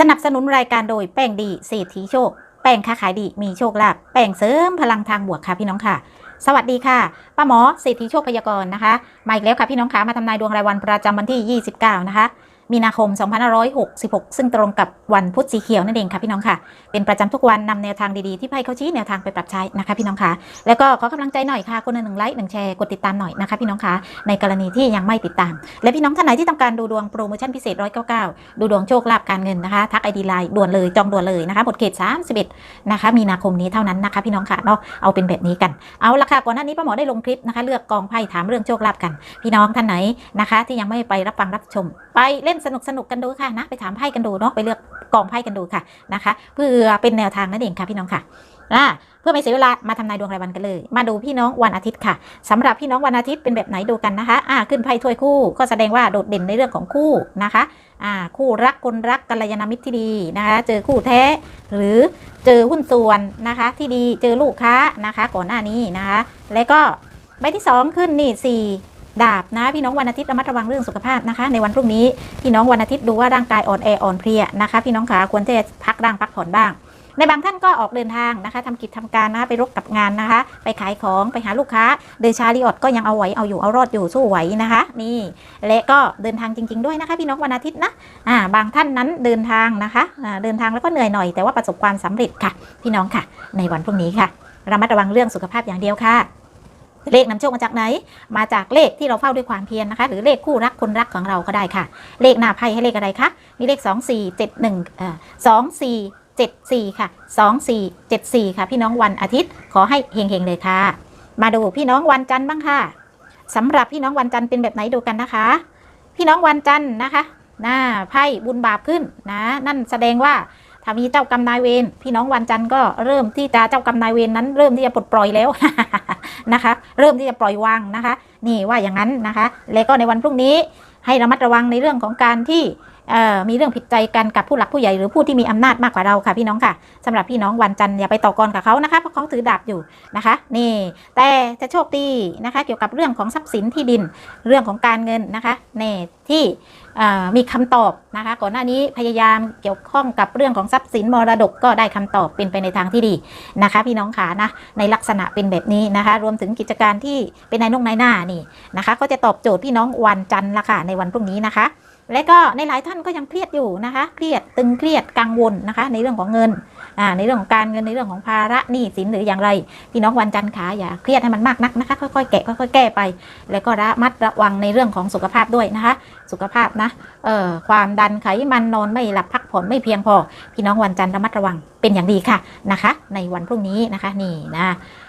สนับสนุนรายการโดยแป้งดีเศรษฐีโชค แป้งค้าขายดีมีโชคลาภแป้งเสริมพลังทางบวกค่ะพี่น้องค่ะ สวัสดีค่ะป้าหมอเศรษฐีโชคพยากรณ์นะคะมาอีกแล้วค่ะพี่น้องค่ะมาทำนายดวงรายวันประจำวันที่ 29 นะคะ มีนาคม 2566 ซึ่งตรงกับวันพุธสีเขียวนั่นเองค่ะพี่น้องค่ะ เป็นประจำทุกวันนำแนวทางดีๆที่ไพ่เขาชี้แนวทางไปปรับใช้นะคะพี่น้องค่ะ แล้วก็ขอกำลังใจหน่อยค่ะ คนหนึ่งไลค์หนึ่งแชร์ กดติดตามหน่อยนะคะพี่น้องค่ะ ในกรณีที่ยังไม่ติดตาม และพี่น้องท่านไหนที่ต้องการดูดวงโปรโมชั่นพิเศษ 199 ดูดวงโชคลาภการเงินนะคะ ทักไอดีไลน์ด่วนเลยจองด่วนเลยนะคะหมดเขต 31 นะคะ มีนาคมนี้เท่านั้นนะคะพี่น้องค่ะเนาะ เอาเป็นแบบนี้กัน เอาละค่ะก่อนหน้านี้ป้าหมอได้ลงคลิปนะคะ เลือกกองไพ่ถามเรื่องโชคลาภกัน พี่น้องท่านไหนนะคะ ที่ยังไม่ไปรับฟังรับชม ไปเล่นสนุกสนุกกันดูค่ะนะ ไปถามไพ่กันดูเนาะไปเลือกกองไพ่กันดูค่ะนะคะ เพื่อเป็นแนวทางนั่นเองค่ะพี่น้องค่ะอ่าเพื่อไม่เสียเวลามาทำนายดวงรายวันกันเลย มาดูพี่น้องวันอาทิตย์ค่ะสำหรับพี่น้องวันอาทิตย์เป็นแบบไหนดูกันนะคะ อ่า ขึ้นไพ่ถ้วยคู่ ก็แสดงว่าโดดเด่นในเรื่องของคู่นะคะ อ่า คู่รักคนรักกัลยาณมิตรที่ดีนะคะ เจอคู่แท้ หรือเจอหุ้นส่วนนะคะ ที่ดี เจอลูกค้านะคะ ก่อนหน้านี้นะคะ แล้วก็ใบที่สองขึ้นนี่สี่ ดาบนะพี่น้องวันอาทิตย์ระมัดระวังเรื่องสุขภาพนะคะ ในวันพรุ่งนี้พี่น้องวันอาทิตย์ดูว่าร่างกายอ่อนแออ่อนเพลียนะคะ พี่น้องขาควรจะพักร่างพักผ่อนบ้าง ในบางท่านก็ออกเดินทางนะคะทำกิจทำการนะไปรบกับงานนะคะ ไปขายของไปหาลูกค้า เดชาริออดก็ยังเอาไหวเอาอยู่เอารอดอยู่สู้ไหวนะคะ นี่ และก็เดินทางจริง ๆ ด้วยนะคะ พี่น้องวันอาทิตย์นะอ่าบางท่านนั้นเดินทางนะคะอ่าเดินทางแล้วก็เหนื่อยหน่อยแต่ว่าประสบความสำเร็จค่ะ พี่น้องค่ะ ในวันพรุ่งนี้ค่ะระมัดระวังเรื่องสุขภาพอย่างเดียวค่ะ เลขนำโชคมาจากไหน มาจากเลขที่เราเฝ้าด้วยความเพียรนะคะ หรือเลขคู่รักคนรักของเราก็ได้ค่ะ เลขหน้าไพ่ให้เลขอะไรคะ มีเลข 2 4 7 1เอ่อ2 4 7 4 ค่ะ 2 4 7 4 ค่ะ พี่น้องวันอาทิตย์ขอให้เฮงๆเลยค่ะ มาดูพี่น้องวันจันทร์บ้างค่ะสำหรับพี่น้องวันจันทร์เป็นแบบไหนดูกันนะคะ พี่น้องวันจันทร์นะคะ หน้าไพ่บุญบาปขึ้นนะ นั่นแสดงว่า มีเจ้ากรรมนายเวรพี่น้องวันจันทร์ก็เริ่มที่จะเจ้ากรรมนายเวรนั้น เริ่มที่จะปลดปล่อยแล้วนะคะ เริ่มที่จะปล่อยวางนะคะ นี่ว่าอย่างนั้นนะคะ แล้วก็ในวันพรุ่งนี้ให้ระมัดระวังในเรื่องของการที่ มีเรื่องผิดใจกันกับผู้หลักผู้ใหญ่หรือผู้ที่มีอำนาจมากกว่าเราค่ะพี่น้องค่ะสำหรับพี่น้องวันจันทร์อย่าไปต่อกรกับเขานะคะเพราะเขาถือดาบอยู่นะคะ นี่ แต่จะโชคดีนะคะ เกี่ยวกับเรื่องของทรัพย์สินที่ดินเรื่องของการเงินนะคะนี่ที่มีคำตอบนะคะ ก่อนหน้านี้พยายามเกี่ยวข้องกับเรื่องของทรัพย์สินมรดกก็ได้คำตอบเป็นไปในทางที่ดีนะคะ พี่น้องขานะในลักษณะเป็นแบบนี้นะคะ รวมถึงกิจการที่เป็นนายนกนายหน้านี่นะคะ ก็จะตอบโจทย์พี่น้องวันจันทร์ละค่ะในวันพรุ่งนี้นะคะ และก็ในหลายท่านก็ยังเครียดอยู่นะคะ เครียดตึงเครียดกังวลนะคะ ในเรื่องของเงินอ่าในเรื่องของการเงินในเรื่องของภาระหนี้สินหรืออย่างไรพี่น้องวันจันทร์ขาอย่าเครียดให้มันมากนักนะคะ ค่อยๆแกะค่อยๆแก้ไป แล้วก็ระมัดระวังในเรื่องของสุขภาพด้วยนะคะ สุขภาพนะเอ่อความดันไขมันนอนไม่หลับพักผ่อนไม่เพียงพอ พี่น้องวันจันทร์ระมัดระวังเป็นอย่างดีค่ะนะคะ ในวันพรุ่งนี้นะคะนี่นะ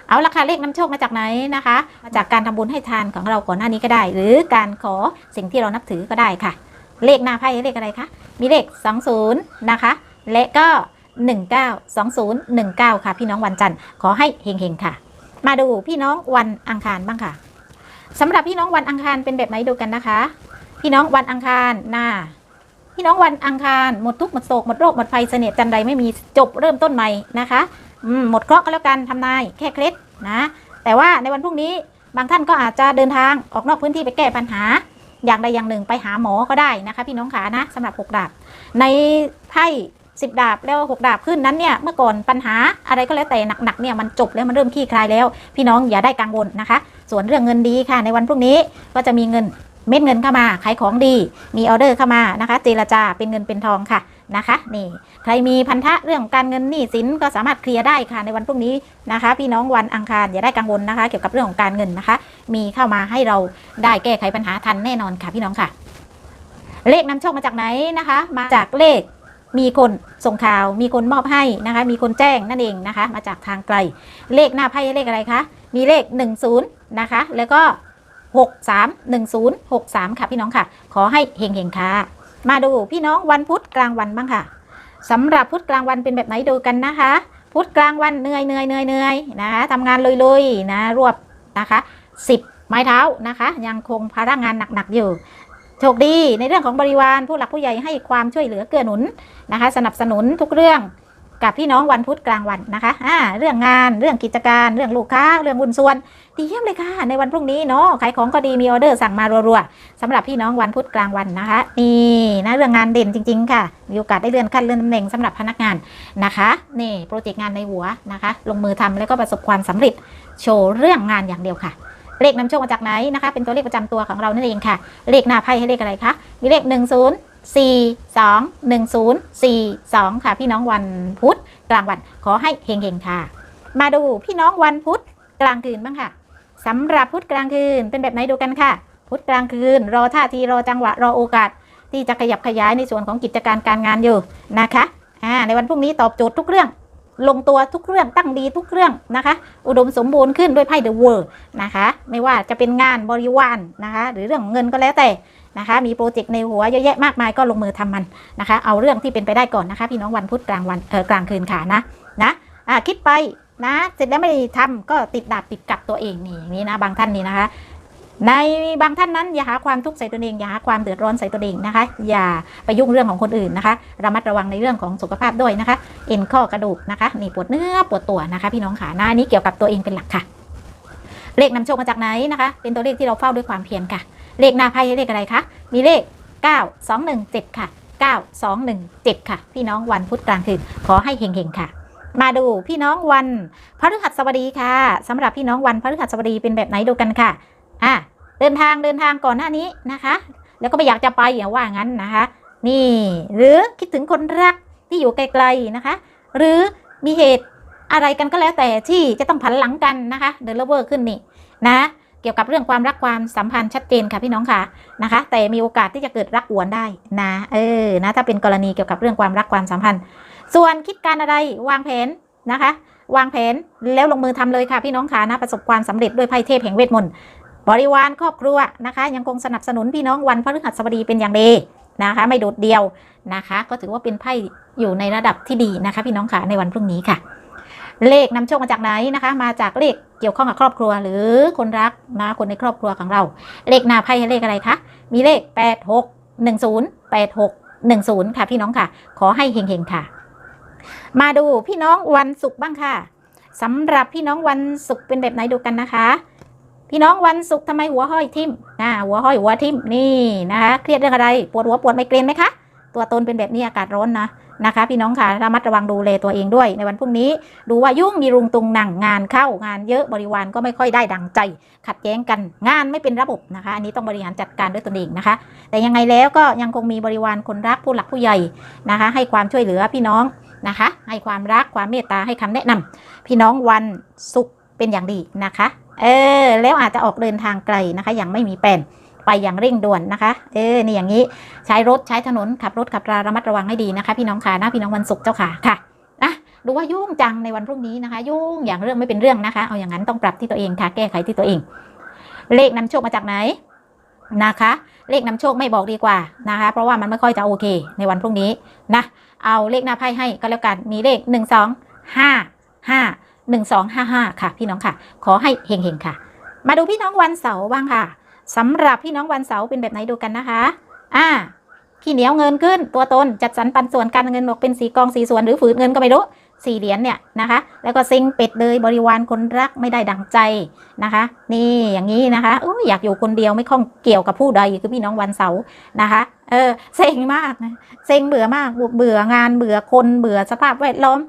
เอาละค่ะเลขนำโชคมาจากไหนนะคะมาจากการทำบุญให้ทานของเราก่อนหน้านี้ก็ได้ หรือการขอสิ่งที่เรานับถือก็ได้ค่ะ เลขหน้าไพ่เลขอะไรคะ มีเลข 20 นะคะ และก็ 19 20 19 ค่ะ พี่น้องวันจันทร์ขอให้เฮงๆค่ะ มาดูพี่น้องวันอังคารบ้างค่ะสำหรับพี่น้องวันอังคารเป็นแบบไหนดูกันนะคะ พี่น้องวันอังคารหน้าพี่น้องวันอังคารหมดทุกข์หมดโศกหมดโรคหมดภัยเสนียดจันใดไม่มีจบเริ่มต้นใหม่นะคะอืมหมดเคราะห์ก็แล้วกันทำนายแค่เคล็ดนะ แต่ว่าในวันพรุ่งนี้บางท่านก็อาจจะเดินทางออกนอกพื้นที่ไปแก้ปัญหา อย่างใดอย่างหนึ่งไปหาหมอก็ได้นะคะ พี่น้องขานะสำหรับหกดาบ ในไพ่สิบดาบแล้วหกดาบขึ้นนั้นเนี่ยเมื่อก่อนปัญหาอะไรก็แล้วแต่หนักๆเนี่ยมันจบแล้วมันเริ่มคลี่คลายแล้ว พี่น้องอย่าได้กังวลนะคะ ส่วนเรื่องเงินดีค่ะ ในวันพรุ่งนี้ก็จะมีเงิน เม็ดเงินเข้ามาขายของดี มีออเดอร์เข้ามานะคะ เจรจาเป็นเงินเป็นทองค่ะนะคะนี่ใครมีพันธะเรื่องการเงินหนี้สินก็สามารถเคลียร์ได้ค่ะในวันพรุ่งนี้นะคะ พี่น้องวันอังคารอย่าได้กังวลนะคะ เกี่ยวกับเรื่องของการเงินนะคะ มีเข้ามาให้เราได้แก้ไขปัญหาทันแน่นอนค่ะพี่น้องค่ะ เลขนำโชคมาจากไหนนะคะ มาจากเลขมีคนส่งข่าวมีคนมอบให้นะคะ มีคนแจ้งนั่นเองนะคะ มาจากทางไกล เลขหน้าไพ่เลขอะไรคะมีเลข 10นะคะแล้วก็ 63 10 63 ค่ะพี่น้องค่ะ ขอให้เฮงๆค่ะ มาดูพี่น้องวันพุธกลางวันบ้างค่ะสำหรับพุธกลางวันเป็นแบบไหนดูกันนะคะ พุธกลางวันเหนื่อยเหนื่อยเหนื่อยเหนื่อยนะคะทำงานลุยๆนะรวบนะคะ 10 ไม้เท้านะคะ ยังคงภาระงานหนักๆอยู่โชคดีในเรื่องของบริวารผู้หลักผู้ใหญ่ให้ความช่วยเหลือเกื้อหนุนนะคะ สนับสนุนทุกเรื่อง กับพี่น้องวันพุธกลางวันนะคะอ่าเรื่องงานเรื่องกิจการเรื่องลูกค้าเรื่องบุญส่วนดีเยี่ยมเลยค่ะ ในวันพรุ่งนี้เนาะขายของก็ดีมีออเดอร์สั่งมารัวๆสำหรับพี่น้องวันพุธกลางวันนะคะนี่นะเรื่องงานเด่นจริง ๆ ค่ะมีโอกาสได้เลื่อนขั้นเลื่อนตำแหน่งสำหรับพนักงานนะคะนี่โปรเจกต์งานในหัวนะคะ ลงมือทำแล้วก็ประสบความสำเร็จโชว์เรื่องงานอย่างเดียวค่ะเลขนำโชคมาจากไหนนะคะ เป็นตัวเลขประจำตัวของเรานั่นเองค่ะ เลขหน้าไพ่ให้เลขอะไรคะ มีเลข 1 0 4 2 1 0 4 2 ค่ะ พี่น้องวันพุธกลางวันขอให้เฮงๆค่ะ มาดูพี่น้องวันพุธกลางคืนบ้างค่ะสำหรับพุธกลางคืนเป็นแบบไหนดูกันค่ะ พุธกลางคืน รอท่าทีรอจังหวะรอโอกาส ที่จะขยับขยายในส่วนของกิจการการงานอยู่นะคะอ่าในวันพรุ่งนี้ตอบโจทย์ทุกเรื่อง ลงตัวทุกเรื่องตั้งดีทุกเรื่องนะคะ อุดมสมบูรณ์ขึ้นด้วยไพ่เดอะเวิร์นะคะ ไม่ว่าจะเป็นงานบริวารนะคะ หรือเรื่องเงินก็แล้วแต่นะคะ มีโปรเจกต์ในหัวเยอะแยะมากมายก็ลงมือทำมันนะคะ เอาเรื่องที่เป็นไปได้ก่อนนะคะ พี่น้องวันพุธกลางวันเออกลางคืนค่ะนะนะคิดไปนะเสร็จแล้วไม่ได้ทำก็ติดดาบติดกับตัวเองนี่อย่างนี้นะบางท่านนี่นะคะ ในบางท่านนั้นอย่าหาความทุกข์ใส่ตัวเองอย่าหาความเดือดร้อนใส่ตัวเองนะคะ อย่าไปยุ่งเรื่องของคนอื่นนะคะระมัดระวังในเรื่องของสุขภาพด้วยนะคะ เอ็นข้อกระดูกนะคะนี่ปวดเนื้อปวดตัวนะคะ พี่น้องขาหน้านี้เกี่ยวกับตัวเองเป็นหลักค่ะ เลขนำโชคมาจากไหนนะคะ เป็นตัวเลขที่เราเฝ้าด้วยความเพียรค่ะ เลขนาไพ่เลขอะไรคะมีเลข 9 2 1 7 ค่ะ 9 2 1 7 ค่ะ พี่น้องวันพุธกลางคืนขอให้เฮงๆค่ะมาดูพี่น้องวันพฤหัสบดีค่ะสำหรับพี่น้องวันพฤหัสบดีเป็นแบบไหนดูกันค่ะอะ เดินทางเดินทางก่อนหน้านี้นะคะ แล้วก็ไม่อยากจะไปอย่าว่างั้นนะคะ นี่หรือคิดถึงคนรักที่อยู่ไกลๆนะคะ หรือมีเหตุอะไรกันก็แล้วแต่ที่จะต้องผันหลังกันนะคะเดินลเวอร์ขึ้นนี่นะเกี่ยวกับเรื่องความรักความสัมพันธ์ชัดเจนค่ะพี่น้องค่ะนะคะ แต่มีโอกาสที่จะเกิดรักหวนได้นะเออนะถ้าเป็นกรณีเกี่ยวกับเรื่องความรักความสัมพันธ์ ส่วนคิดการอะไรวางแผนนะคะ วางแผนแล้วลงมือทำเลยค่ะพี่น้องค่ะนะประสบความสำเร็จด้วยไพ่เทพแห่งเวทมนต์ บริวารครอบครัวนะคะ ยังคงสนับสนุนพี่น้องวันพฤหัสบดีเป็นอย่างดีนะคะ ไม่โดดเดียวนะคะ ก็ถือว่าเป็นไพ่อยู่ในระดับที่ดีนะคะ พี่น้องค่ะในวันพรุ่งนี้ค่ะ เลขนำโชคมาจากไหนนะคะ มาจากเลขเกี่ยวข้องกับครอบครัวหรือคนรักนะคนในครอบครัวของเรา เลขหน้าไพ่เลขอะไรคะมีเลข 8 6 1 0 8 6 1 0 ค่ะพี่น้องค่ะ ขอให้เฮงๆค่ะ มาดูพี่น้องวันศุกร์บ้างค่ะสำหรับพี่น้องวันศุกร์เป็นแบบไหนดูกันนะคะ พี่น้องวันศุกร์ทำไมหัวห้อยทิ่มนะหัวห้อยหัวทิ่มนี่นะคะเครียดเรื่องอะไรปวดหัวปวดไมเกรนไหมคะตัวตนเป็นแบบนี้อากาศร้อนนะนะคะ พี่น้องค่ะระมัดระวังดูแลตัวเองด้วย ในวันพรุ่งนี้ ดูว่ายุ่งมีรุงตุงหนังงานเข้างานเยอะบริวารก็ไม่ค่อยได้ดังใจ ขัดแย้งกันงานไม่เป็นระบบนะคะ อันนี้ต้องบริหารจัดการด้วยตนเองนะคะ แต่ยังไงแล้วก็ยังคงมีบริวารคนรักผู้หลักผู้ใหญ่นะคะ ให้ความช่วยเหลือพี่น้องนะคะ ให้ความรักความเมตตาให้คำแนะนำพี่น้องวันศุกร์ เป็นอย่างดีนะคะ เออ แล้วอาจจะออกเดินทางไกลนะคะย่างไม่มีแปนไปอย่างเร่งด่วนนะคะ เออ นี่อย่างนี้ ใช้รถใช้ถนนขับรถขับราระมัดระวังให้ดีนะคะ พี่น้องค่ะนะพี่น้องวันศุกร์เจ้าค่ะค่ะอะดูว่ายุ่งจังในวันพรุ่งนี้นะคะ ยุ่งอย่างเรื่องไม่เป็นเรื่องนะคะ เอาอย่างนั้นต้องปรับที่ตัวเองค่ะ แก้ไขที่ตัวเอง เลขนำโชคมาจากไหนนะคะ เลขนำโชคไม่บอกดีกว่านะคะ เพราะว่ามันไม่ค่อยจะโอเค ในวันพรุ่งนี้นะ เอาเลขหน้าไพ่ให้ก็แล้วกัน มีเลข1 2 5 5 1 2 5 5 ค่ะ พี่น้องค่ะ ขอให้เฮงๆค่ะ มาดูพี่น้องวันเสาร์บ้างค่ะสำหรับพี่น้องวันเสาร์เป็นแบบไหนดูกันนะคะ อ่าขี้เหนียวเงินขึ้น ตัวตนจัดสรรปันส่วนการเงินบอกเป็นสีกองสีส่วนหรือฝืนเงินก็ไม่รู้สี่เหรียญเนี่ยนะคะ แล้วก็ซิงเป็ดเลยบริวารคนรักไม่ได้ดังใจนะคะ นี่อย่างนี้นะคะออยากอยู่คนเดียวไม่ข้องเกี่ยวกับผู้ใดคือพี่น้องวันเสาร์นะคะ เออเซ็งมากนะเซ็งเบื่อมากเบื่องานเบื่อคนเบื่อสภาพแวดล้อม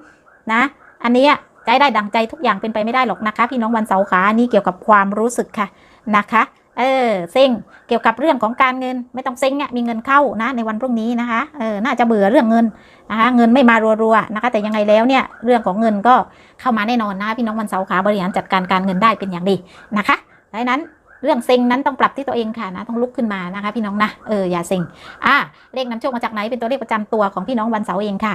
นะ อันนี้ ใจได้ดังใจทุกอย่างเป็นไปไม่ได้หรอกนะคะ พี่น้องวันเสาร์ขานนี้เกี่ยวกับความรู้สึกค่ะนะคะเออเซ็งเกี่ยวกับเรื่องของการเงินไม่ต้องเซ็งอะมีเงินเข้านะในวันพรุ่งนี้นะคะเออน่าจะเบื่อเรื่องเงินนะคะเงินไม่มารัวๆนะคะ แต่ยังไงแล้วเนี่ยเรื่องของเงินก็เข้ามาแน่นอนนะพี่น้องวันเสาร์ขาบริหารจัดการการเงินได้เป็นอย่างดีนะคะดังนั้นเรื่องเซ็งนั้นต้องปรับที่ตัวเองค่ะนะต้องลุกขึ้นมานะคะ พี่น้องนะเอออย่าเซ็งอะเลขนำโชคมาจากไหนเป็นตัวเลขประจำตัวของพี่น้องวันเสาร์เองค่ะ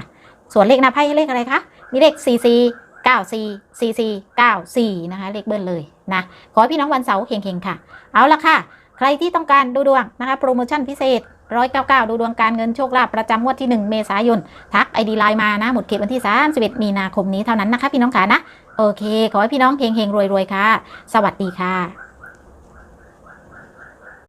ส่วนเลขหน้าไพ่เลขอะไรคะมีเลข4 9 4 4 4 9 4 นะคะ เลขเบิ้ลเลยนะ ขอให้พี่น้องวันเสาร์เข่งๆ ค่ะ เอาละค่ะ ใครที่ต้องการดูดวงนะคะ โปรโมชั่นพิเศษ 199 ดูดวงการเงินโชคลาภประจำงวดที่ 1 เมษายน ทักไอดีไลน์มานะ หมดเขตวันที่ 31 มีนาคมนี้เท่านั้นนะคะ พี่น้องขานะ โอเค ขอให้พี่น้องเฮงๆรวยๆ ค่ะ สวัสดีค่ะ